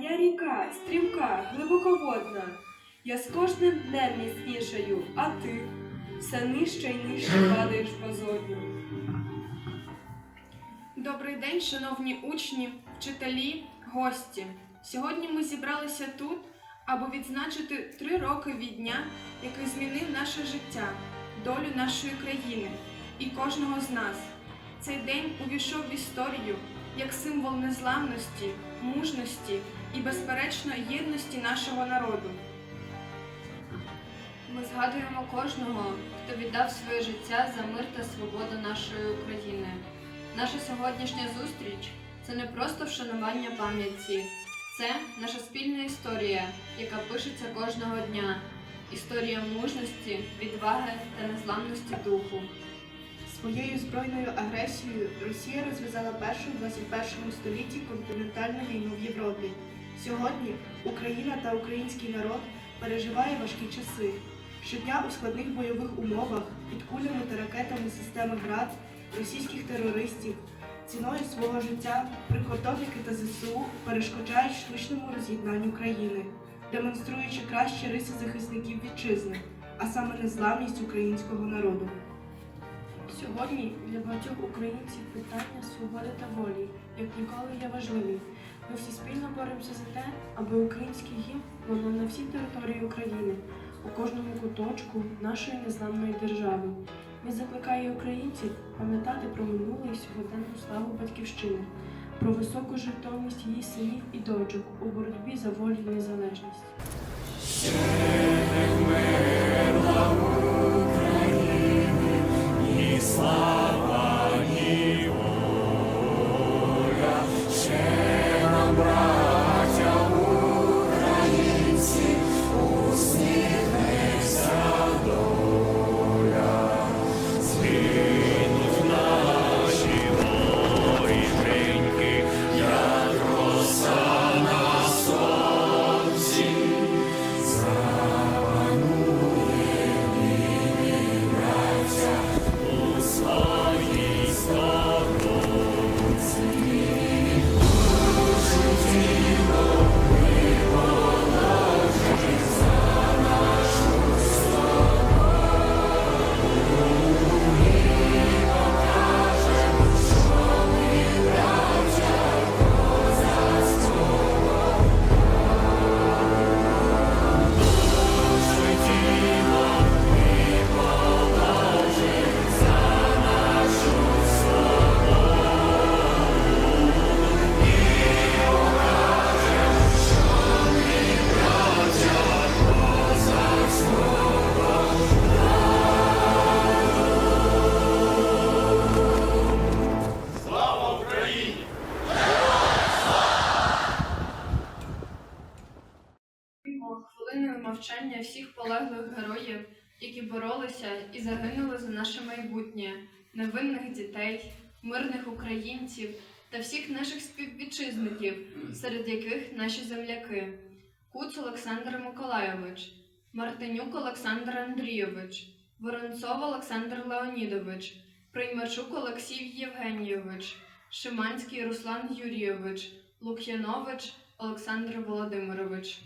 Я ріка, стрімка, глибоководна. Я з кожним днем міцнішаю, а ти все нижче й нижче падаєш позорно. Добрий день, шановні учні, вчителі, гості. Сьогодні ми зібралися тут, аби відзначити три роки від дня, який змінив наше життя, долю нашої країни і кожного з нас. Цей день увійшов в історію як символ незламності, мужності і, безперечно, єдності нашого народу. Ми згадуємо кожного, хто віддав своє життя за мир та свободу нашої України. Наша сьогоднішня зустріч це не просто вшанування пам'яті, це наша спільна історія, яка пишеться кожного дня. Історія мужності, відваги та незламності духу. Своєю збройною агресією Росія розв'язала першу в 21 столітті континентальну війну в Європі. Сьогодні Україна та український народ переживає важкі часи. Щодня у складних бойових умовах під кулями та ракетами системи ГРАД російських терористів ціною свого життя прикордонники та ЗСУ перешкоджають штучному роз'єднанню країни, демонструючи кращі риси захисників вітчизни, а саме незламність українського народу. Сьогодні для багатьох українців питання свободи та волі, як ніколи є важливі. Ми всі спільно боремося за те, аби український гімн лунав на всій території України, у кожному куточку нашої незламної держави. Він закликає українців пам'ятати про минуле і сьогоденну славу батьківщини, про високу жертовність її синів і дочок у боротьбі за волю і незалежність. Хвилиною мовчання всіх полеглих героїв, які боролися і загинули за наше майбутнє, невинних дітей, мирних українців та всіх наших співвітчизників, серед яких наші земляки Куц Олександр Миколайович, Мартинюк Олександр Андрійович, Воронцов Олександр Леонідович, Приймачук Олексій Євгенійович, Шиманський Руслан Юрійович, Лук'янович Олександр Володимирович.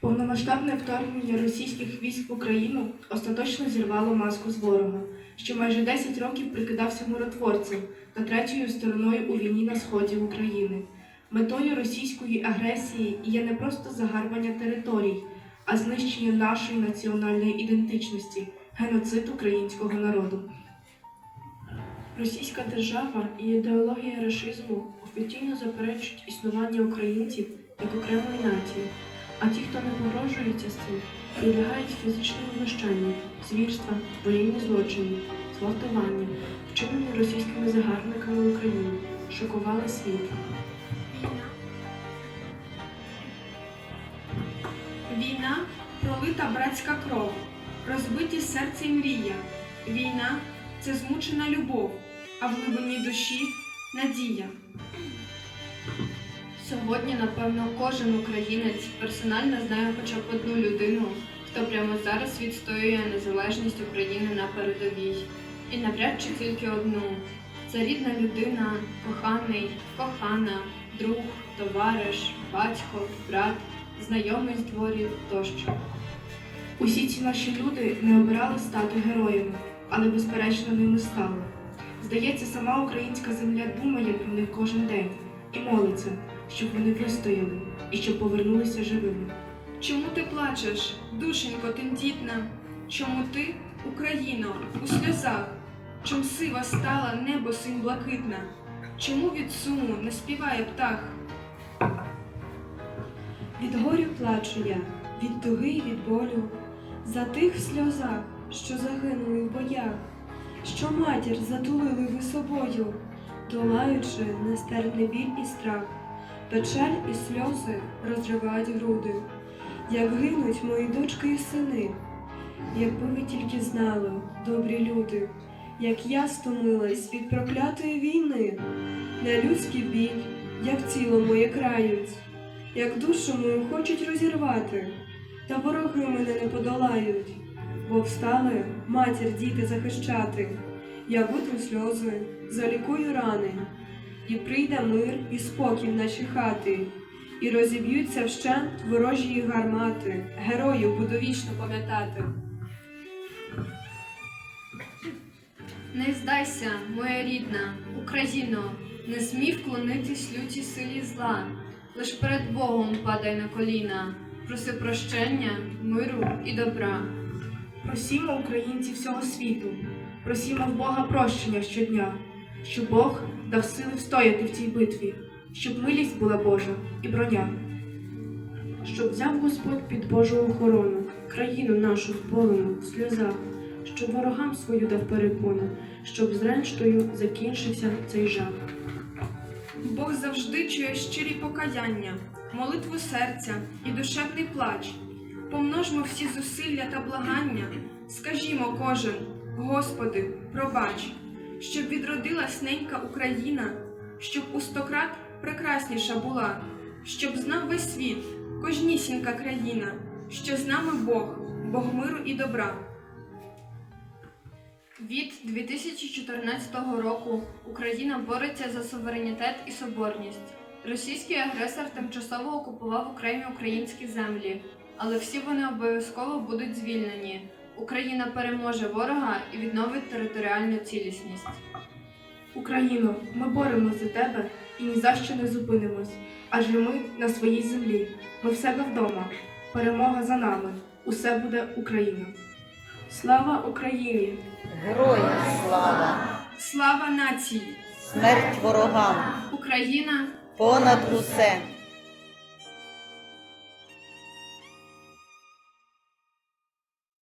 Повномасштабне вторгнення російських військ в Україну остаточно зірвало маску з ворога, що майже 10 років прикидався миротворцем та третьою стороною у війні на сході України. Метою російської агресії є не просто загарбання територій, а знищення нашої національної ідентичності, геноцид українського народу. Російська держава і ідеологія рашизму офіційно заперечують існування українців як окремої нації, а ті, хто не погрожується з цим, підлягають фізичному знущанню, звірства, воєнні злочини, зґвалтування, вчинені російськими загарбниками в Україні, шокували світ. Війна пролита братська кров, розбиті серце і мрія. Війна це змучена любов, а в глибині душі надія. Сьогодні, напевно, кожен українець персонально знає хоча б одну людину, хто прямо зараз відстоює незалежність України на передовій. І навряд чи тільки одну. Це рідна людина, коханий, кохана, друг, товариш, батько, брат, знайомий з дворів тощо. Усі ці наші люди не обирали стати героями, але безперечно ними стали. Здається, сама українська земля думає про них кожен день і молиться, щоб вони вистояли і щоб повернулися живими. Чому ти плачеш, душенько тендітна? Чому ти, Україно, у сльозах? Чом сива стала небо синь блакитна? Чому від суму не співає птах? Від горю плачу я, від туги і від болю, за тих в сльозах, що загинули в боях, що матір затулили ви собою, долаючи нестерпний біль і страх, печаль і сльози розривають груди, як гинуть мої дочки і сини. Якби ви тільки знали, добрі люди, як я стомилась від проклятої війни, нелюдський біль, як тіло моє крають. Як душу мою хочуть розірвати, та вороги мене не подолають, бо встали матір діти захищати. Я витру сльози, залікую рани, і прийде мир і спокій в наші хати, і розіб'ються вщент ворожі гармати, герою буду вічно пам'ятати. Не здайся, моя рідна, Україно, не смій вклонитись люті силі зла. Лиш перед Богом падай на коліна, проси прощення, миру і добра. Просімо українці всього світу, просімо в Бога прощення щодня, щоб Бог дав сили встояти в цій битві, щоб милість була Божа і броня. Щоб взяв Господь під Божу охорону, країну нашу зболену в сльозах, щоб ворогам свою дав перепону, щоб зрештою закінчився цей жах. Бог завжди чує щирі покаяння, молитву серця і душевний плач. Помножмо всі зусилля та благання, скажімо кожен, Господи, пробач, щоб відродилась ненька Україна, щоб у стократ прекрасніша була, щоб знав весь світ, кожнісінька країна, що з нами Бог, Бог миру і добра. Від 2014 року Україна бореться за суверенітет і соборність. Російський агресор тимчасово окупував окремі українські землі, але всі вони обов'язково будуть звільнені. Україна переможе ворога і відновить територіальну цілісність. Україно, ми боремося за тебе і ні за що не зупинимось, адже ми на своїй землі, ми в себе вдома. Перемога за нами. Усе буде Україна. Слава Україні! Героям слава, Слава нації! смерть ворогам, Україна понад усе.